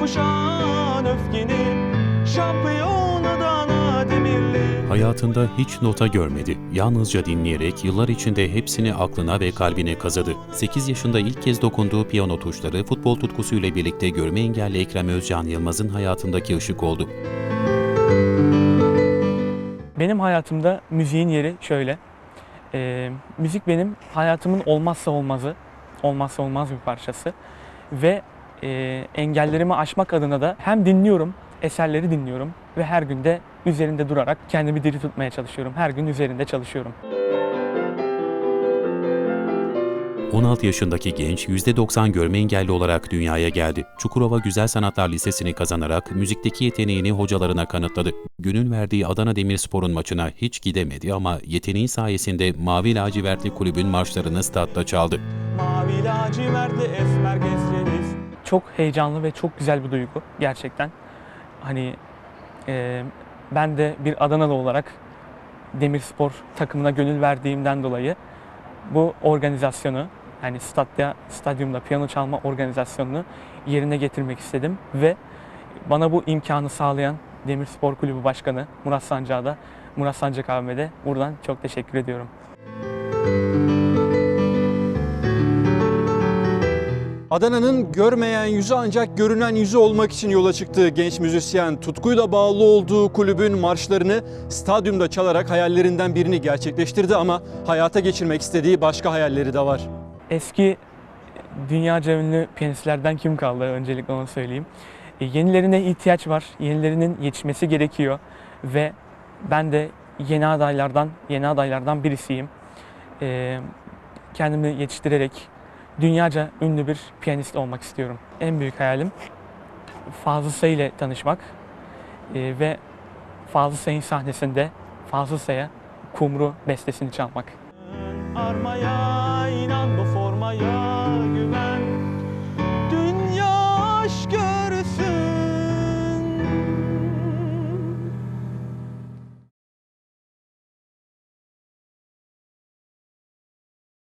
kuşan öfkeni Şampiyon Adana Demirli Hayatında hiç nota görmedi. Yalnızca dinleyerek yıllar içinde hepsini aklına ve kalbine kazıdı. 8 yaşında ilk kez dokunduğu piyano tuşları futbol tutkusuyla birlikte görme engelli Ekrem Özcan Yılmaz'ın hayatındaki ışık oldu. Benim hayatımda müziğin yeri şöyle. Ee, müzik benim hayatımın olmazsa olmazı, olmazsa olmaz bir parçası. Ve e, engellerimi aşmak adına da hem dinliyorum, eserleri dinliyorum ve her gün de üzerinde durarak kendimi diri tutmaya çalışıyorum. Her gün üzerinde çalışıyorum. 16 yaşındaki genç %90 görme engelli olarak dünyaya geldi. Çukurova Güzel Sanatlar Lisesi'ni kazanarak müzikteki yeteneğini hocalarına kanıtladı. Günün verdiği Adana Demirspor'un maçına hiç gidemedi ama yeteneği sayesinde Mavi Lacivertli kulübün marşlarını statta çaldı. Mavi lacivertli esmer gezeriz Çok heyecanlı ve çok güzel bir duygu gerçekten. Hani e, ben de bir Adanalı olarak Demirspor takımına gönül verdiğimden dolayı bu organizasyonu yani stadyumda, stadyumda piyano çalma organizasyonunu yerine getirmek istedim ve bana bu imkanı sağlayan Demirspor Kulübü Başkanı Murat Sancak'a da Murat Sancak abime de buradan çok teşekkür ediyorum. Adana'nın görmeyen yüzü ancak görünen yüzü olmak için yola çıktığı genç müzisyen tutkuyla bağlı olduğu kulübün marşlarını stadyumda çalarak hayallerinden birini gerçekleştirdi ama hayata geçirmek istediği başka hayalleri de var. Eski dünyaca ünlü piyanistlerden kim kaldı? Öncelikle onu söyleyeyim. E, yenilerine ihtiyaç var. Yenilerinin yetişmesi gerekiyor ve ben de yeni adaylardan yeni adaylardan birisiyim. E, kendimi yetiştirerek dünyaca ünlü bir piyanist olmak istiyorum. En büyük hayalim Fazıl Say ile tanışmak e, ve Fazıl Say'ın sahnesinde Fazıl Say'a Kumru bestesini çalmak. Armaya inan